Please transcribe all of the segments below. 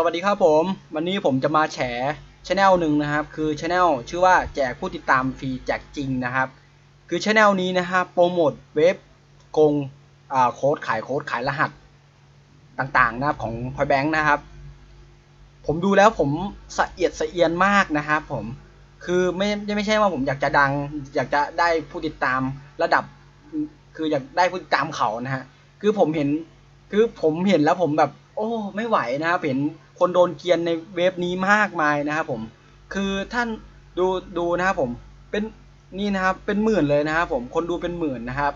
สวัสดีครับผม วันนี้ผมจะมาแฉช anel หนึ่งนะครับ คือช anel ชื่อว่าแจกผู้ติดตามฟรีแจกจริงนะครับ คือช anel นี้นะครับโปรโมทเว็บโกงโค้ดขายโค้ดขายรหัสต่างๆนะครับของพอยแบงค์นะครับ ผมดูแล้วผมสะเอียดสะเอียนมากนะครับผมคือไม่ไม่ใช่ว่าผมอยากจะดัง อยากจะได้ผู้ติดตามระดับ คืออยากได้ผู้ติดตามเขานะฮะคือผมเห็นคือผมเห็นแล้วผมแบบ โอ้ ไม่ไหวนะครับเห็น คนโดนเกียนในเว็บนี้มากมายนะครับผม คือท่านดูดูนะครับผมเป็นนี่นะครับเป็นหมื่นเลยนะครับผมคนดูเป็นหมื่นนะครับ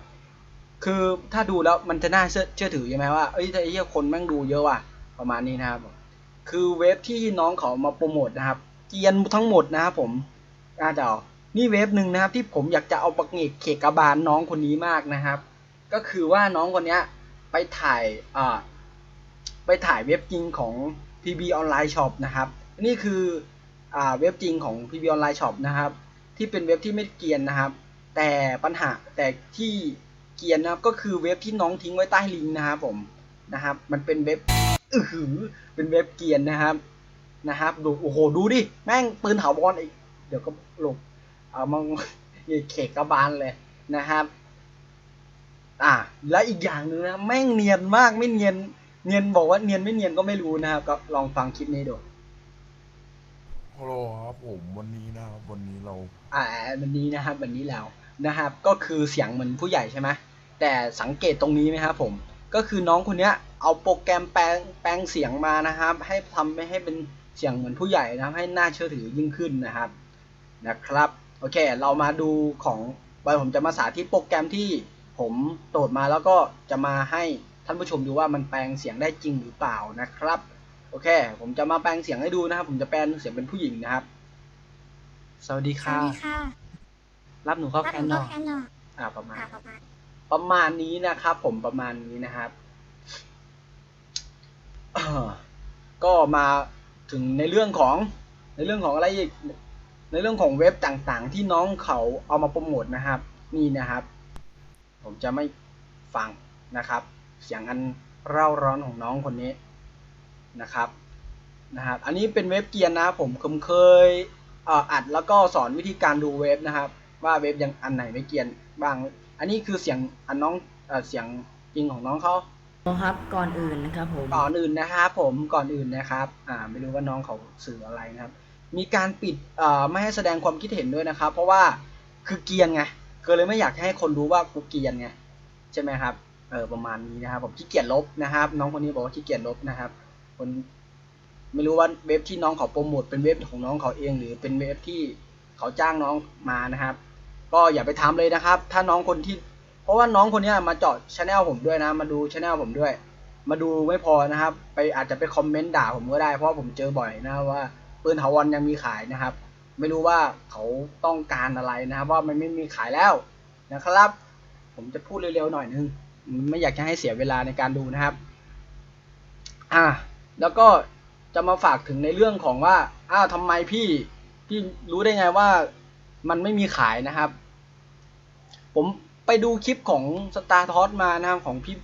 คือถ้าดูแล้วมันจะน่าเชื่อเชื่อถือใช่ไหมว่าเอ้ยไอ้เหี้ยคนแม่งดูเยอะว่ะประมาณนี้นะครับคือเว็บที่น้องเขามาโปรโมทนะครับ เกียนทั้งหมดนะครับผมอาจจะเอานี่เว็บหนึ่งนะครับที่ผมอยากจะเอาปักเงกเขกกระบาลน้องคนนี้มากนะครับ ก็คือว่าน้องคนเนี้ยไปถ่ายอ่าไปถ่ายเว็บจริงของ PB Online Shop นะครับ นี่คืออเว็บจริงของ PB Online Shop นะครับ ที่เป็นเว็บที่ไม่เกียนนะครับ แต่ปัญหาแต่ที่เกียนนะครับก็คือเว็บที่น้องทิ้งไว้ใต้ลิงก์นะครับผมนะครับ มันเป็นเว็บอือหือเป็นเว็บเกียนนะครับนะครับดูโอ้โหดูดิแม่งปืนถาวรอีกเดี๋ยวก็หลบเอามังนี่เขกกระบาลเลยนะครับ อ่าและอีกอย่างหนึ่งนะแม่งเนียนมากไม่เนียน เนียนบอกว่าเนียนไม่เนียนก็ไม่รู้นะครับ ก็ลองฟังคลิปนี้ดูฮัลโหลครับผมวันนี้นะครับวันนี้เรา อ่าวันนี้นะครับวันนี้แล้วนะครับ ก็คือเสียงเหมือนผู้ใหญ่ใช่ไหมแต่สังเกตตรงนี้ไหมครับผมก็คือน้องคนเนี้ยเอาโปรแกรมแปลงแปลงเสียงมานะครับ ให้ทำให้เป็นเสียงเหมือนผู้ใหญ่นะครับให้น่าเชื่อถือยิ่งขึ้นนะครับนะครับโอเค เรามาดูของไว้ผมจะมาสาธิตโปรแกรมที่ผมโหลดมาแล้วก็จะมาให้ ท่านผู้ชมดูว่ามันแปลงเสียงได้จริงหรือเปล่านะครับ โอเค ผมจะมาแปลงเสียงให้ดูนะครับ ผมจะแปลงเสียงเป็นผู้หญิงนะครับ สวัสดีสค่ะวัสดีค่ะ รับหนูเข้ารับแคหนนูนก็อกแค่หน่อยอ่าประมาณค่ะประมาณ ประมาณนี้นะครับ ผมประมาณนี้นะครับเอ่อก็มาถึงในเรื่องของในเรื่องของอะไรอีกในเรื่องของเว็บต่างๆ ที่น้องเขาเอามาโปรโมทนะครับ นี่นะครับ ผมจะไม่ฟังนะครับ เสียงอันเร่าร้อนของน้องคนนี้นะครับนะครับ อันนี้เป็นเว็บเกียร์นะครับผมผมเคยเอ่ออัดแล้วก็สอนวิธีการดูเว็บนะครับ ว่าเว็บยังอันไหนไม่เกียนบ้าง อันนี้คือเสียงอันน้องเอ่อเสียงจริงของน้องเขาครับก่อนอื่นนะครับผมก่อนอื่นนะครับผมก่อนอื่นนะครับ อ่าไม่รู้ว่าน้องเขาสื่ออะไรนะครับ มีการปิดเอ่อไม่ให้แสดงความคิดเห็นด้วยนะครับ เพราะว่าคือเกรียนไงก็เลยไม่อยากให้คนรู้ว่ากูเกรียนไงใช่ไหมครับ เออประมาณนี้นะครับ ผมขี้เกียจลบนะครับ น้องคนนี้บอกว่าขี้เกียจลบนะครับ คนไม่รู้ว่าเว็บที่น้องเขาโปรโมทเป็นเว็บของน้องเขาเองหรือเป็นเว็บที่เขาจ้างน้องมานะครับ ก็อย่าไปทำเลยนะครับ ถ้าน้องคนที่ เพราะว่าน้องคนนี้มาเจาะช anel ผมด้วยนะ มาดูช anel ผมด้วย มาดูไม่พอนะครับ ไปอาจจะไปคอมเมนต์ด่าผมก็ได้เพราะผมเจอบ่อยนะว่าปืนถาวรยังมีขายนะครับ ไม่รู้ว่าเขาต้องการอะไรนะครับ ว่ามันไม่มีขายแล้วนะครับ ผมจะพูดเร็วๆหน่อยนึง ไม่อยากจะให้เสียเวลาในการดูนะครับ อ่า แล้วก็จะมาฝากถึงในเรื่องของว่า อ้าวทำไมพี่ พี่รู้ได้ไงว่ามันไม่มีขายนะครับ ผมไปดูคลิปของสตาร์ทอสมานะครับของพี่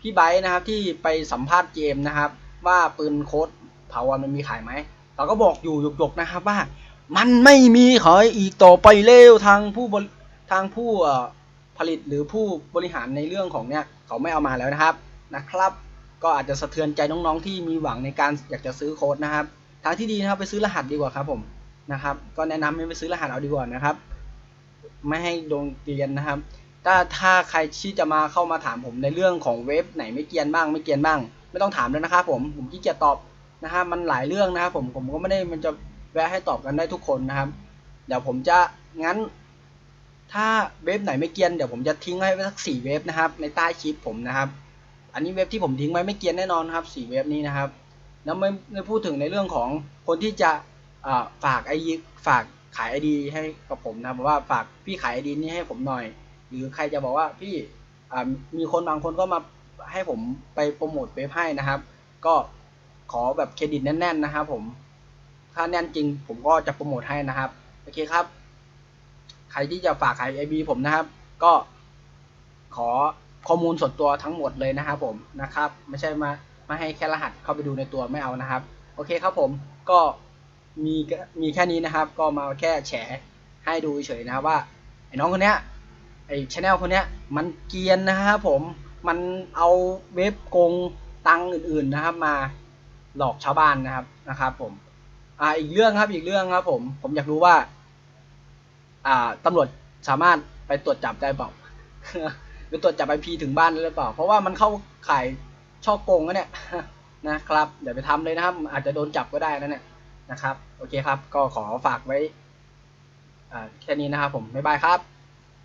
พี่ไบร์นะครับ ที่ไปสัมภาษณ์เจมส์นะครับ ว่าปืนโค้ดเถาวันมันมีขายไหมเราก็บอกอยู่หยกๆนะครับว่า มันไม่มีขายอีกต่อไปเร็วทางผู้ทางผู้ ผลิตหรือผู้บริหารในเรื่องของเนี้ยเขาไม่เอามาแล้วนะครับนะครับ ก็อาจจะสะเทือนใจน้องๆที่มีหวังในการอยากจะซื้อโค้ดนะครับทางที่ดีนะครับไปซื้อรหัสดีกว่าครับผมนะครับก็แนะนำให้ไปซื้อรหัสเอาดีกว่านะครับ ไม่ให้โดนเกลียนนะครับ ถ้าถ้าใครที่จะมาเข้ามาถามผมในเรื่องของเว็บไหนไม่เกียนบ้างไม่เกียนบ้าง ไม่ต้องถามแล้วนะครับผมผมขี้เกียจตอบนะครับมันหลายเรื่องนะครับผมผมก็ไม่ได้มันจะแวะให้ตอบกันได้ทุกคนนะครับ เดี๋ยวผมจะงั้น ถ้าเว็บไหนไม่เกียนเดี๋ยวผมจะทิ้งไว้สักสี่เว็บนะครับ ในใต้คลิปผมนะครับ อันนี้เว็บที่ผมทิ้งไว้ไม่เกียนแน่นอนครับสี่เว็บนี้นะครับ แล้วไม่ไม่พูดถึงในเรื่องของคนที่จะฝากไอฝากขายไอดีให้กับผมนะครับว่าฝากพี่ขายไอดีนี้ให้ผมหน่อย หรือใครจะบอกว่าพี่มีคนบางคนก็มาให้ผมไปโปรโมทเว็บให้นะครับ ก็ขอแบบเครดิตแน่น ๆ นะครับผมถ้าแน่นจริงผมก็จะโปรโมทให้นะครับ โอเคครับ ใครที่จะฝากขายไอบีผมนะครับ ก็ขอข้อมูลส่วนตัวทั้งหมดเลยนะครับผมนะครับ ไม่ใช่มามาให้แค่รหัสเข้าไปดูในตัวไม่เอานะครับ โอเคครับผมก็มีมีแค่นี้นะครับ ก็มาแค่แฉให้ดูเฉยนะว่าไอ้น้องคนเนี้ยไอ้ชแนลคนเนี้ยมันเกียนนะครับผมมันเอาเว็บโกงตังอื่นๆนะครับ มาหลอกชาวบ้านนะครับนะครับ ผมอ่าอีกเรื่องครับอีกเรื่องครับผมผมอยากรู้ว่า อ่าตำรวจสามารถไปตรวจจับได้เปล่าไปตรวจจับไอพีถึงบ้านได้หรือเปล่า เพราะว่ามันเข้าข่ายช่อโกงนะเนี่ยนะครับอย่าไปทำเลยนะครับ อาจจะโดนจับก็ได้นะเนี่ยนะครับ โอเคครับ ก็ขอฝากไว้แค่นี้นะครับผมบ๊ายบายครับ